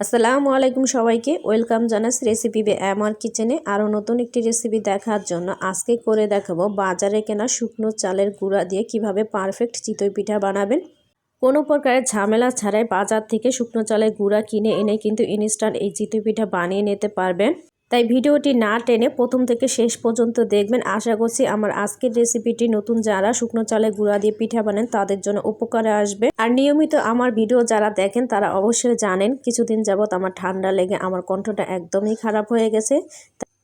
আসসালামু আলাইকুম সবাইকে। ওয়েলকাম জানাস রেসিপি বে আমার কিচেনে আরও নতুন একটি রেসিপি দেখার জন্য আজকে করে দেখাবো বাজারে কেনা শুকনো চালের গুঁড়া দিয়ে কীভাবে পারফেক্ট চিতই পিঠা বানাবেন। কোনো প্রকারের ঝামেলা ছাড়াই বাজার থেকে শুকনো চালের গুঁড়া কিনে এনে কিন্তু ইনস্ট্যান্ট এই চিতই পিঠা বানিয়ে নিতে পারবেন। তাই ভিডিওটি না টেনে প্রথম থেকে শেষ পর্যন্ত দেখবেন। আশা করছি আমার আজকের রেসিপিটি নতুন যারা শুকনো চালে গুঁড়া দিয়ে পিঠা বানেন, তাদের জন্য উপকারে আসবে। আর নিয়মিত আমার ভিডিও যারা দেখেন, তারা অবশ্যই জানেন, কিছুদিন যাবৎ আমার ঠান্ডা লেগে আমার কণ্ঠটা একদমই খারাপ হয়ে গেছে।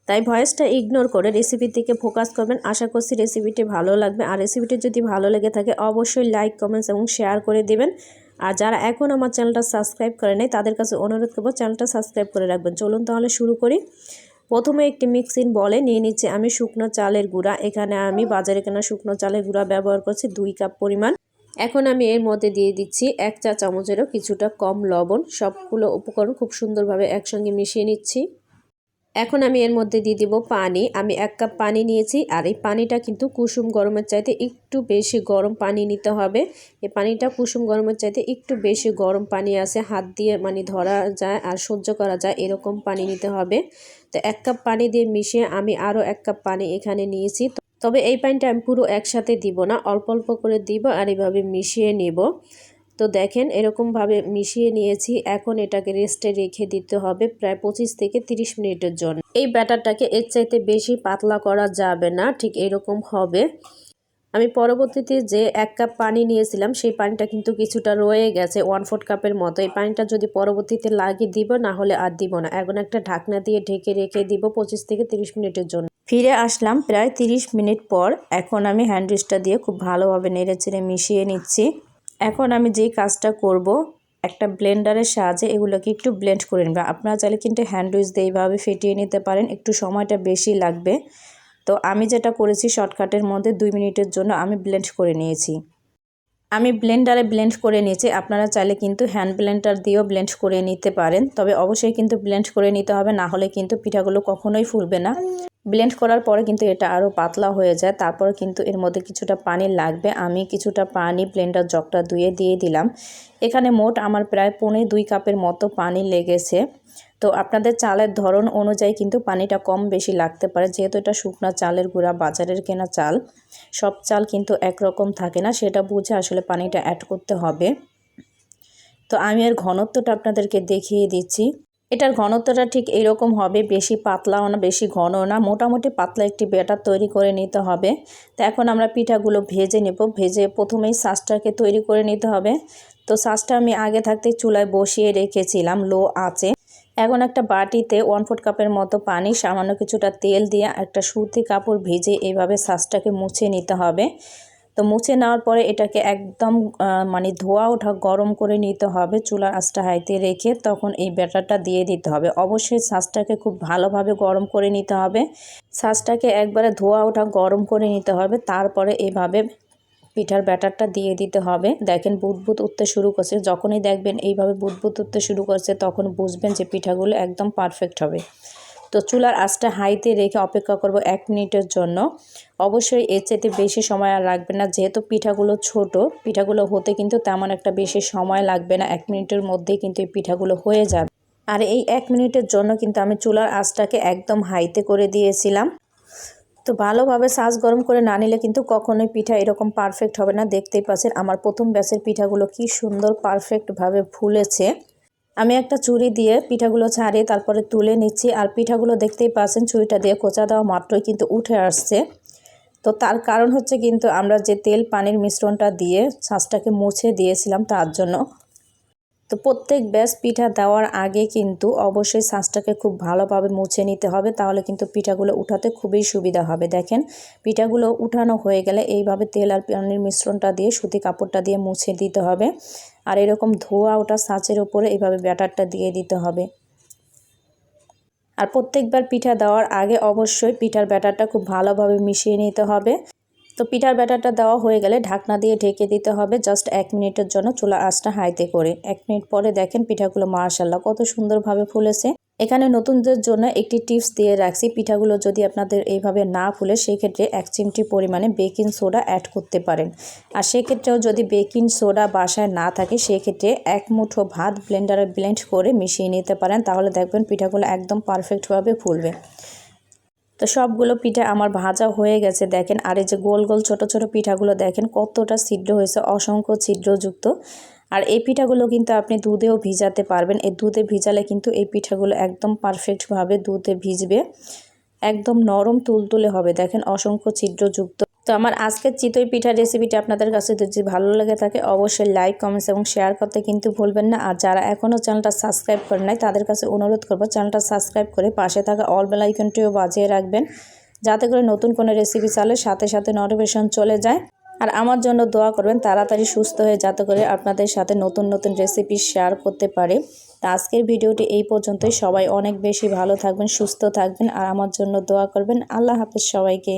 তাই ভয়েসটা ইগনোর করে রেসিপির দিকে ফোকাস করবেন। আশা করছি রেসিপিটি ভালো লাগবে। আর রেসিপিটি যদি ভালো লেগে থাকে, অবশ্যই লাইক, কমেন্টস এবং শেয়ার করে দিবেন। আর যারা এখন আমার চ্যানেলটা সাবস্ক্রাইব করে নেই, তাদের কাছে অনুরোধ করব চ্যানেলটা সাবস্ক্রাইব করে রাখবেন। চলুন তাহলে শুরু করি। প্রথমে একটি মিক্সিং বলে নিয়ে নিচ্ছি আমি শুকনো চালের গুঁড়া। এখানে আমি বাজারে কেনা শুকনো চালের গুঁড়া ব্যবহার করছি দুই কাপ পরিমাণ। এখন আমি এর মধ্যে দিয়ে দিচ্ছি এক চা চামচেরও কিছুটা কম লবণ। সবগুলো উপকরণ খুব সুন্দরভাবে একসঙ্গে মিশিয়ে নিচ্ছি। এখন আমি এর মধ্যে দিয়ে দিব পানি। আমি এক কাপ পানি নিয়েছি আর এই পানিটা কিন্তু কুসুম গরমের চাইতে একটু বেশি গরম পানি নিতে হবে। এই পানিটা কুসুম গরমের চাইতে একটু বেশি গরম পানি আছে, হাত দিয়ে মানে ধরা যায় আর সহ্য করা যায় এরকম পানি নিতে হবে। তো এক কাপ পানি দিয়ে মিশিয়ে আমি আরও এক কাপ পানি এখানে নিয়েছি। তবে এই পানিটা আমি পুরো একসাথে দিব না, অল্প অল্প করে দিব আর এইভাবে মিশিয়ে নিব। তো দেখেন, এরকমভাবে মিশিয়ে নিয়েছি। এখন এটাকে রেস্টে রেখে দিতে হবে প্রায় পঁচিশ থেকে তিরিশ মিনিটের জন্য। এই ব্যাটারটাকে এর চাইতে বেশি পাতলা করা যাবে না, ঠিক এরকম হবে। আমি পরবর্তীতে যে এক কাপ পানি নিয়েছিলাম, সেই পানিটা কিন্তু কিছুটা রয়ে গেছে, ওয়ান ফোর্থ কাপের মতো। এই পানিটা যদি পরবর্তীতে লাগিয়ে দিব, না হলে আর দিব না। এখন একটা ঢাকনা দিয়ে ঢেকে রেখে দিব পঁচিশ থেকে তিরিশ মিনিটের জন্য। ফিরে আসলাম প্রায় তিরিশ মিনিট পর। এখন আমি হ্যান্ড দিয়ে খুব ভালোভাবে নেড়ে চেড়ে মিশিয়ে নিচ্ছি। এখন আমি যেই কাজটা করব, একটা ব্লেন্ডারের সাহায্যে এগুলোকে একটু ব্লেন্ড করে নেবে। আপনারা চাইলে কিন্তু হ্যান্ড উইচ দিয়ে এইভাবে ফেটিয়ে নিতে পারেন, একটু সময়টা বেশি লাগবে। তো আমি যেটা করেছি শর্টকাটের মধ্যে দুই মিনিটের জন্য আমি ব্লেন্ড করে নিয়েছি। আমি ব্লেন্ডারে ব্লেন্ড করে নিয়েছি, আপনারা চাইলে কিন্তু হ্যান্ড ব্লেন্ডার দিয়েও ব্লেন্ড করে নিতে পারেন। তবে অবশ্যই কিন্তু ব্লেন্ড করে নিতে হবে, না হলে কিন্তু পিঠাগুলো কখনোই ফুলবে না। ব্লেন্ড করার পরে কিন্তু এটা আরও পাতলা হয়ে যায়। তারপর কিন্তু এর মধ্যে কিছুটা পানি লাগবে। আমি কিছুটা পানি ব্লেন্ডার জগটা ধুয়ে দিয়ে দিলাম। এখানে মোট আমার প্রায় পৌনে দুই কাপের মতো পানি লেগেছে। তো আপনাদের চালের ধরন অনুযায়ী কিন্তু পানিটা কম বেশি লাগতে পারে। যেহেতু এটা শুকনা চালের গুঁড়া, বাজারের কেনা চাল, সব চাল কিন্তু একরকম থাকে না, সেটা বুঝে আসলে পানিটা অ্যাড করতে হবে। তো আমি এর ঘনত্বটা আপনাদেরকে দেখিয়ে দিচ্ছি। এটার ঘনত্বটা ঠিক এরকম হবে, বেশি পাতলাও না, বেশি ঘনও না, মোটামুটি পাতলা একটি ব্যাটার তৈরি করে নিতে হবে। তো এখন আমরা পিঠাগুলো ভেজে নেব, ভেজে প্রথমেই সাজটাকে তৈরি করে নিতে হবে। তো সাজটা আমি আগে থাকতে চুলায় বসিয়ে রেখেছিলাম, লো আছে এখন একটা বাটিতে ওয়ান ফোর্ট কাপের মতো পানি, সামান্য কিছুটা তেল দিয়ে একটা সুতি কাপড় ভেজে এইভাবে সাজটাকে মুছে নিতে হবে। তো মুছে নেওয়ার পরে এটাকে একদম মানে ধোয়া ওঠা গরম করে নিতে হবে চুলার আঁচটা হাইতে রেখে, তখন এই ব্যাটারটা দিয়ে দিতে হবে। অবশ্যই শাঁসটাকে খুব ভালোভাবে গরম করে নিতে হবে। শাঁসটাকে একবারে ধোয়া ওঠা গরম করে নিতে হবে, তারপরে এভাবে পিঠার ব্যাটারটা দিয়ে দিতে হবে। দেখেন বুদবুদ উঠতে শুরু করছে, যখনই দেখবেন এইভাবে বুদবুদ উঠতে শুরু করছে, তখন বুঝবেন যে পিঠাগুলো একদম পারফেক্ট হবে। তো চুলার আঁচটা হাইতে রেখে অপেক্ষা করব এক মিনিটের জন্য। অবশ্যই এর চাইতে বেশি সময় আর লাগবে না, যেহেতু পিঠাগুলো ছোট, পিঠাগুলো হতে কিন্তু তেমন একটা বেশি সময় লাগবে না, এক মিনিটের মধ্যেই কিন্তু এই পিঠাগুলো হয়ে যাবে। আর এই এক মিনিটের জন্য কিন্তু আমি চুলার আঁচটাকে একদম হাইতে করে দিয়েছিলাম। তো ভালোভাবে সাজ গরম করে না নিলে কিন্তু কখনোই পিঠা এরকম পারফেক্ট হবে না। দেখতেই পাচ্ছেন আমার প্রথম ব্যাচের পিঠাগুলো কি সুন্দর পারফেক্টভাবে ফুলেছে। আমি একটা চুরি দিয়ে পিঠাগুলো ছাড়িয়ে তারপরে তুলে নিচ্ছি আর পিঠাগুলো দেখতেই পাচ্ছেন চুরিটা দিয়ে কোচা দেওয়া মাত্রই কিন্তু উঠে আসছে। তো তার কারণ হচ্ছে কিন্তু আমরা যে তেল পানির মিশ্রণটা দিয়ে ছাঁচটাকে মুছে দিয়েছিলাম তার জন্য তো প্রত্যেক ব্যাস পিঠা দেওয়ার আগে কিন্তু অবশ্যই শাঁসটাকে খুব ভালোভাবে মুছে নিতে হবে। তাহলে কিন্তু পিঠাগুলো উঠাতে খুবই সুবিধা হবে। দেখেন, পিঠাগুলো উঠানো হয়ে গেলে এইভাবে তেল আর পানির মিশ্রণটা দিয়ে, সুতি কাপড়টা দিয়ে মুছে দিতে হবে। আর এরকম ধোয়া ওটা সাঁচের ওপরে এইভাবে ব্যাটারটা দিয়ে দিতে হবে। আর প্রত্যেকবার পিঠা দেওয়ার আগে অবশ্যই পিঠার ব্যাটারটা খুব ভালোভাবে মিশিয়ে নিতে হবে। তো পিঠার ব্যাটারটা দেওয়া হয়ে গেলে ঢাকনা দিয়ে ঢেকে দিতে হবে জাস্ট এক মিনিটের জন্য চুলা আঁচটা হাইতে করে। এক মিনিট পরে দেখেন পিঠাগুলো মার্শাল্লাহ কত সুন্দরভাবে ফুলেছে। এখানে নতুনদের জন্য একটি টিপস দিয়ে রাখছি, পিঠাগুলো যদি আপনাদের এইভাবে না ফুলে সেক্ষেত্রে এক চিমটি পরিমাণে বেকিং সোডা অ্যাড করতে পারেন। আর সেক্ষেত্রেও যদি বেকিং সোডা বাসায় না থাকে সেক্ষেত্রে এক মুঠো ভাত ব্লেন্ডারে ব্লেন্ড করে মিশিয়ে নিতে পারেন, তাহলে দেখবেন পিঠাগুলো একদম পারফেক্টভাবে ফুলবে। তো সবগুলো পিঠা আমার ভাজা হয়ে গেছে, দেখেন। আর এই যে গোল গোল ছোট ছোট পিঠাগুলো দেখেন, কতটা ছিদ্র হয়েছে, অসংখ্য ছিদ্রযুক্ত। আর এই পিঠাগুলো কিন্তু আপনি দুধেও ভিজাতে পারবেন। এই দুধে ভিজালে কিন্তু এই পিঠাগুলো একদম পারফেক্টভাবে দুধে ভিজবে। একদম নরম তুলতুলে হবে, দেখেন, অসংখ্য ছিদ্রযুক্ত। তো আমার আজকের চিতই পিঠার রেসিপিটি আপনাদের কাছে যদি ভালো লেগে থাকে, অবশ্যই লাইক কমেন্টস এবং শেয়ার করতে কিন্তু ভুলবেন না। আর যারা এখনও চ্যানেলটা সাবস্ক্রাইব করে নাই, তাদের কাছে অনুরোধ করব চ্যানেলটা সাবস্ক্রাইব করে পাশে থাকা অল বেল আইকনটিও বাজিয়ে রাখবেন, যাতে করে নতুন কোনো রেসিপি চালে সাথে সাথে নোটিফিকেশন চলে যায়। আর আমার জন্য দোয়া করবেন, তাড়াতাড়ি সুস্থ হয়ে যাতে করে আপনাদের সাথে নতুন নতুন রেসিপি শেয়ার করতে পারে। তা আজকের ভিডিওটি এই পর্যন্তই। সবাই অনেক বেশি ভালো থাকবেন, সুস্থ থাকবেন। আর আমার জন্য দোয়া করবেন। আল্লাহ হাফেজ সবাইকে।